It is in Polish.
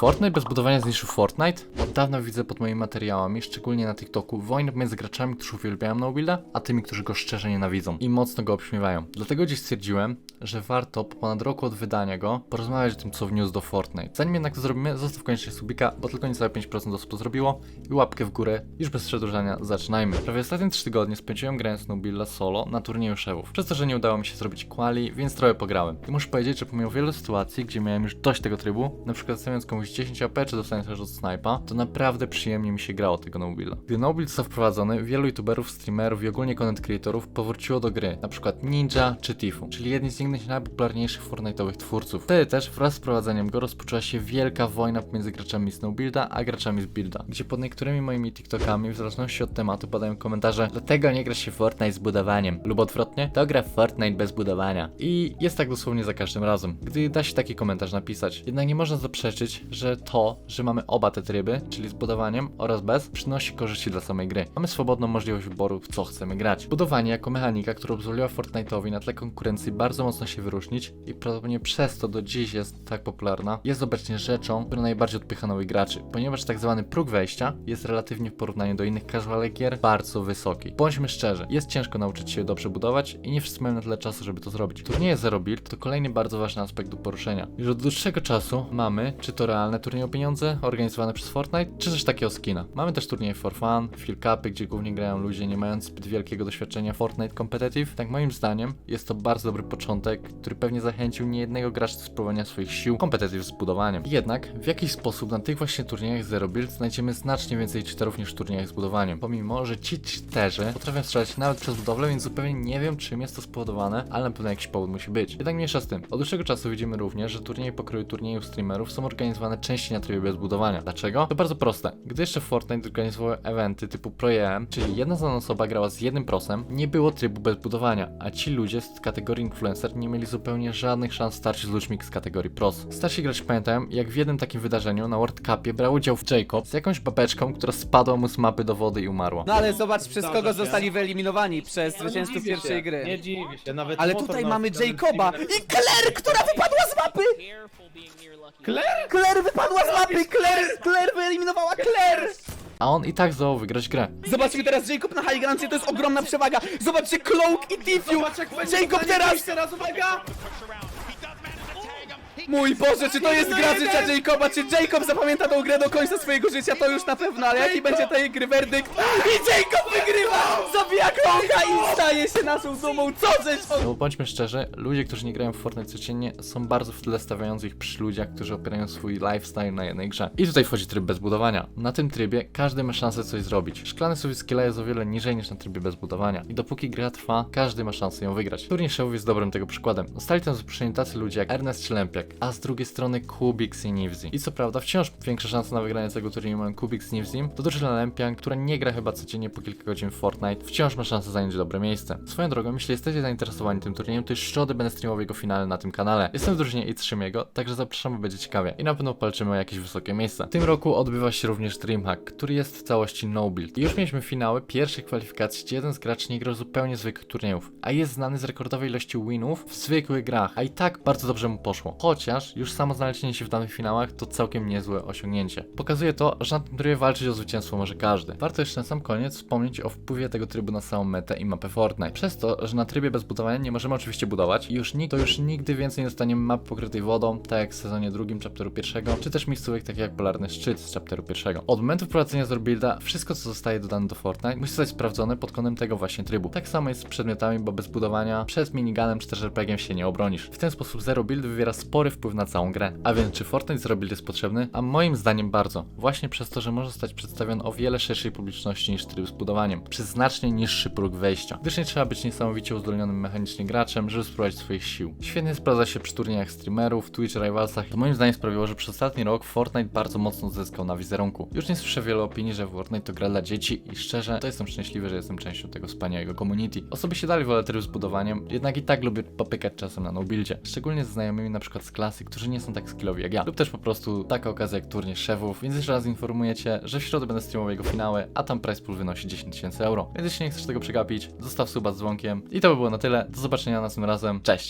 Fortnite bez budowania zniszczył Fortnite? Od dawna widzę pod moimi materiałami, szczególnie na TikToku, wojnę między graczami, którzy uwielbiają Nobuilda, a tymi, którzy go szczerze nienawidzą i mocno go obśmiewają. Dlatego dziś stwierdziłem, że warto po ponad roku od wydania go porozmawiać o tym, co wniósł do Fortnite. Zanim jednak to zrobimy, zostaw koniecznie subika, bo tylko niecałe 5% osób to zrobiło i łapkę w górę. Już bez przedłużania zaczynajmy. Prawie ostatnie 3 tygodnie spędziłem grając Nobuilda solo na turnieju szewów. Przez to, że nie udało mi się zrobić quali, więc trochę pograłem. I muszę powiedzieć, że pomimo wielu sytuacji, gdzie miałem już dość tego trybu, na przykład stawiając komuś 10 AP czy dostając też od snipa, to naprawdę przyjemnie mi się grało tego Nobuilda. Gdy Nobuild został wprowadzony, wielu youtuberów, streamerów i ogólnie content creatorów powróciło do gry, na przykład Ninja czy Tifu, czyli jedni z niegdyś najpopularniejszych Fortnite'owych twórców. Wtedy też wraz z wprowadzeniem go rozpoczęła się wielka wojna pomiędzy graczami z Nobuilda a graczami z Builda, gdzie pod niektórymi moimi TikTokami, w zależności od tematu, padają komentarze Dlatego nie gra się Fortnite z budowaniem, lub odwrotnie, to gra Fortnite bez budowania. I jest tak dosłownie za każdym razem, gdy da się taki komentarz napisać. Jednak nie można zaprzeczyć, że to, że mamy oba te tryby, czyli z budowaniem oraz bez, przynosi korzyści dla samej gry. Mamy swobodną możliwość wyboru, w co chcemy grać. Budowanie jako mechanika, która pozwoliła Fortnite'owi na tle konkurencji bardzo mocno się wyróżnić i prawdopodobnie przez to do dziś jest tak popularna, jest obecnie rzeczą, która najbardziej odpycha nowych graczy, ponieważ tak zwany próg wejścia jest relatywnie w porównaniu do innych casual gier bardzo wysoki. Bądźmy szczerzy, jest ciężko nauczyć się dobrze budować i nie wszyscy mają na tyle czasu, żeby to zrobić. Turnieje Zero Build to kolejny bardzo ważny aspekt do poruszenia. Już od dłuższego czasu mamy, czy to realne turnieje o pieniądze, organizowane przez Fortnite, czy też takie o skina. Mamy też turnieje for fun, field cupy, gdzie głównie grają ludzie nie mając zbyt wielkiego doświadczenia Fortnite Competitive. Tak moim zdaniem jest to bardzo dobry początek, który pewnie zachęcił niejednego gracza do spróbowania swoich sił Competitive z budowaniem. Jednak w jakiś sposób na tych właśnie turniejach Zero Build znajdziemy znacznie więcej cheaterów niż w turniejach z budowaniem. Pomimo, że ci cheaterzy potrafią strzelać nawet przez budowlę, więc zupełnie nie wiem czym jest to spowodowane, ale na pewno jakiś powód musi być. Jednak mniejsza z tym. Od dłuższego czasu widzimy również, że turnieje pokroju turniejów streamerów są organizowane częściej na trybie bez budowania. Dlaczego? To bardzo proste. Gdy jeszcze Fortnite organizował eventy typu Pro-EM, czyli jedna znana osoba grała z jednym prosem, nie było trybu bez budowania, a ci ludzie z kategorii influencer nie mieli zupełnie żadnych szans starć z ludźmi z kategorii pros. Starsi gracze pamiętają, jak w jednym takim wydarzeniu na World Cupie brał udział Jacob z jakąś babeczką, która spadła mu z mapy do wody i umarła. No ale zobacz, przez Zdarza kogo się. zostali wyeliminowani przez zwycięzców dziwię pierwszej się, gry. Nie dziwię się, nawet Ale motor tutaj na mamy Jacoba i Claire, która wypadła z mapy! Claire? Claire wypadła z mapy! Claire, Claire wyeliminowała Claire! A on i tak zdołał wygrać grę. Zobaczmy teraz Jacob na high groundzie, to jest ogromna przewaga. Zobaczcie Cloak i będzie Jacob teraz! teraz, uwaga! Mój Boże, czy to jest gra życia Jacoba? Czy Jacob zapamięta tą grę do końca swojego życia? To już na pewno, ale jaki będzie tej gry werdykt? I Jacob wygrywa! Zabija Cloaka i staje się naszą dumą. Co żeś No bo bądźmy szczerzy, ludzie, którzy nie grają w Fortnite codziennie, są bardzo w tle stawiających przy ludziach, którzy opierają swój lifestyle na jednej grze. I tutaj wchodzi tryb bez budowania. Na tym trybie każdy ma szansę coś zrobić. Szklany sufit skilla jest o wiele niżej niż na trybie bez budowania. I dopóki gra trwa, każdy ma szansę ją wygrać. Turniej Showów jest dobrym tego przykładem. Zostali tam zaproszeni tacy ludzie jak Ernest czy A z drugiej strony Kubik i Nivzi. I co prawda wciąż większe szanse na wygranie tego turnieju mają Kubik z Nivzim, to drużyna Lempian, która nie gra chyba codziennie po kilka godzin w Fortnite, wciąż ma szansę zająć dobre miejsce. Swoją drogą, jeśli jesteście zainteresowani tym turniejem, to już w środę będę streamował jego finale na tym kanale. Jestem w drużynie Itrzymiego, także zapraszam, bo będzie ciekawie. I na pewno walczymy o jakieś wysokie miejsce. W tym roku odbywa się również Dreamhack, który jest w całości no build. I już mieliśmy finały pierwszych kwalifikacji, gdzie jeden z graczy nie grał zupełnie zwykłych turniejów, a jest znany z rekordowej ilości winów w zwykłych grach, a i tak bardzo dobrze mu poszło. Chociaż już samo znalezienie się w danych finałach to całkiem niezłe osiągnięcie. Pokazuje to, że na tym trybie walczyć o zwycięstwo może każdy. Warto jeszcze na sam koniec wspomnieć o wpływie tego trybu na samą metę i mapę Fortnite. Przez to, że na trybie bez budowania nie możemy oczywiście budować i już nikt, to już nigdy więcej nie dostaniemy mapy pokrytej wodą, tak jak w sezonie drugim chapteru pierwszego, czy też miejscówek takich jak Polarny Szczyt z chapteru pierwszego. Od momentu wprowadzenia Zero Builda, wszystko co zostaje dodane do Fortnite musi zostać sprawdzone pod kątem tego właśnie trybu. Tak samo jest z przedmiotami, bo bez budowania przed miniganem czy też RPG się nie obronisz. W ten sposób Zero Build wywiera spory wpływ na całą grę. A więc czy Fortnite Zero Build jest potrzebny? A moim zdaniem bardzo. Właśnie przez to, że może zostać przedstawiony o wiele szerszej publiczności niż tryb z budowaniem. Przez znacznie niższy próg wejścia. Gdyż nie trzeba być niesamowicie uzdolnionym mechanicznie graczem, żeby spróbować swoich sił. Świetnie sprawdza się przy turniejach streamerów, Twitch Rivalsach. To moim zdaniem sprawiło, że przez ostatni rok Fortnite bardzo mocno zyskał na wizerunku. Już nie słyszę wiele opinii, że Fortnite to gra dla dzieci i szczerze, to jestem szczęśliwy, że jestem częścią tego wspaniałego community. Osobiście dalej wolę tryb z budowaniem, jednak i tak lubię popykać czasem na no-buildzie. Szczególnie z znajomymi na przykład z klasy, którzy nie są tak skillowi jak ja. Lub też po prostu taka okazja jak turniej szefów, więc jeszcze raz informuję Cię, że w środę będę streamował jego finały, a tam price pool wynosi 10 tysięcy euro. Więc jeśli nie chcesz tego przegapić, zostaw suba z dzwonkiem. I to by było na tyle. Do zobaczenia następnym razem. Cześć!